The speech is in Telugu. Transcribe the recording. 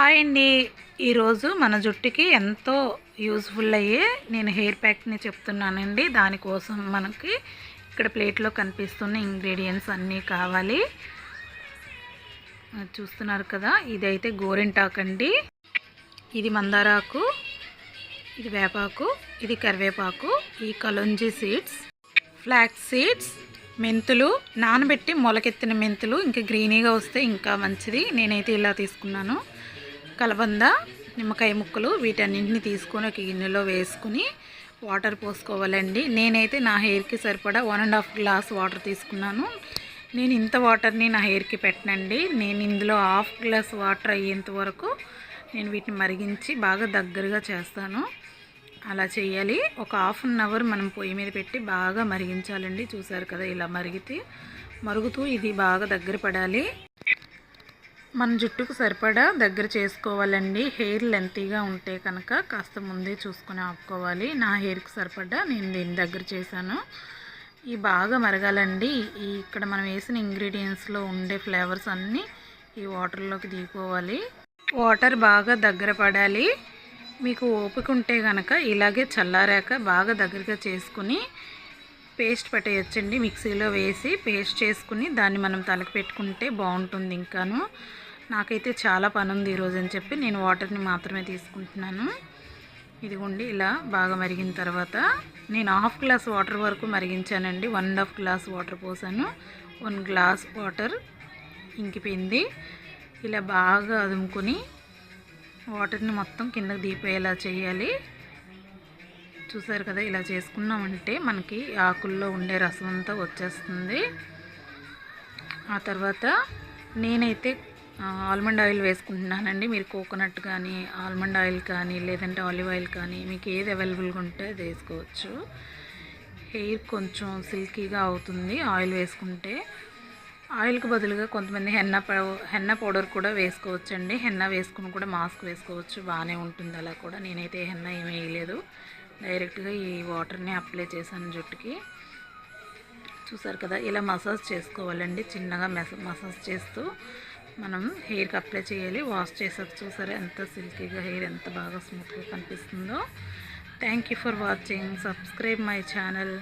హాయ్ అండి. ఈరోజు మన జుట్టుకి ఎంతో యూజ్ఫుల్ అయ్యే నేను హెయిర్ ప్యాక్ని చెప్తున్నానండి. దానికోసం మనకి ఇక్కడ ప్లేట్లో కనిపిస్తున్న ఇంగ్రీడియంట్స్ అన్నీ కావాలి. చూస్తున్నారు కదా ఇదైతే గోరింటాకు అండి. ఇది మందారాకు ఇది వేపాకు ఇది కరివేపాకు ఈ కలుంజి సీడ్స్ ఫ్లాక్స్ సీడ్స్ మెంతులు నానబెట్టి మొలకెత్తిన మెంతులు ఇంకా గ్రీనీగా వస్తే ఇంకా మంచిది. నేనైతే ఇలా తీసుకున్నాను. కలబంద నిమ్మకాయ ముక్కలు వీటన్నింటిని తీసుకొని ఒక గిన్నెలో వేసుకుని వాటర్ పోసుకోవాలండి. నేనైతే నా హెయిర్కి సరిపడా one and half glass water తీసుకున్నాను. నేను ఇంత వాటర్ని నా హెయిర్కి పెట్టనండి. నేను ఇందులో హాఫ్ గ్లాస్ వాటర్ అయ్యేంత వరకు నేను వీటిని మరిగించి బాగా దగ్గరగా చేస్తాను. అలా చేయాలి. ఒక హాఫ్ అన్ అవర్ మనం పొయ్యి మీద పెట్టి బాగా మరిగించాలండి. చూసారు కదా ఇలా మరిగితే మరుగుతూ ఇది బాగా దగ్గర పడాలి. మన జుట్టుకు సరిపడా దగ్గర చేసుకోవాలండి. హెయిర్ లెంతీగా ఉంటే కనుక కాస్త ముందే చూసుకొని ఆపుకోవాలి. నా హెయిర్కి సరిపడా నేను దీన్ని దగ్గర చేశాను. ఈ బాగా మరగాలండి. ఈ ఇక్కడ మనం వేసిన ఇంగ్రీడియంట్స్లో ఉండే ఫ్లేవర్స్ అన్నీ ఈ వాటర్లోకి దిగిపోవాలి. వాటర్ బాగా దగ్గర పడాలి. మీకు ఓపిక ఉంటే కనుక ఇలాగే చల్లారాక బాగా దగ్గరగా చేసుకుని పేస్ట్ పెట్టేయచ్చండి. మిక్సీలో వేసి పేస్ట్ చేసుకుని దాన్ని మనం తలకి పెట్టుకుంటే బాగుంటుంది ఇంకాను. నాకైతే చాలా పని ఉంది ఈరోజు అని చెప్పి నేను వాటర్ని మాత్రమే తీసుకుంటున్నాను. ఇదిగోండి ఇలా బాగా మరిగిన తర్వాత నేను హాఫ్ గ్లాస్ వాటర్ వరకు మరిగించానండి. One and half glass water పోసాను. వన్ గ్లాస్ వాటర్ ఇంకిపోయింది. ఇలా బాగా అదుముకొని వాటర్ని మొత్తం కిందకి దీపేలా చేయాలి. చూసారు కదా ఇలా చేసుకున్నామంటే మనకి ఆకుల్లో ఉండే రసం అంతా వచ్చేస్తుంది. ఆ తర్వాత నేనైతే ఆల్మండ్ ఆయిల్ వేసుకుంటున్నానండి. మీరు కోకోనట్ కానీ ఆల్మండ్ ఆయిల్ కానీ లేదంటే ఆలివ్ ఆయిల్ కానీ మీకు ఏది అవైలబుల్గా ఉంటే అది వేసుకోవచ్చు. హెయిర్ కొంచెం సిల్కీగా అవుతుంది ఆయిల్ వేసుకుంటే. ఆయిల్కి బదులుగా కొంతమంది హెన్న పౌ- హెన్న పౌడర్ కూడా వేసుకోవచ్చండి. హెన్న వేసుకుని కూడా మాస్క్ వేసుకోవచ్చు. బాగానే ఉంటుంది అలా కూడా. నేనైతే హెన్న ఏమీ వేయలేదు. డైరెక్ట్గా ఈ వాటర్ని అప్లై చేశాను జుట్టుకి. చూసారు కదా ఇలా మసాజ్ చేసుకోవాలండి చిన్నగా మెస మసాజ్ చేస్తూ మనం హెయిర్కి అప్లై చేయాలి వాష్ చేసాక చూసారా ఎంత సిల్కీగా హెయిర్ ఎంత బాగా స్మూత్గా కనిపిస్తుందో. Thank you for watching subscribe my channel.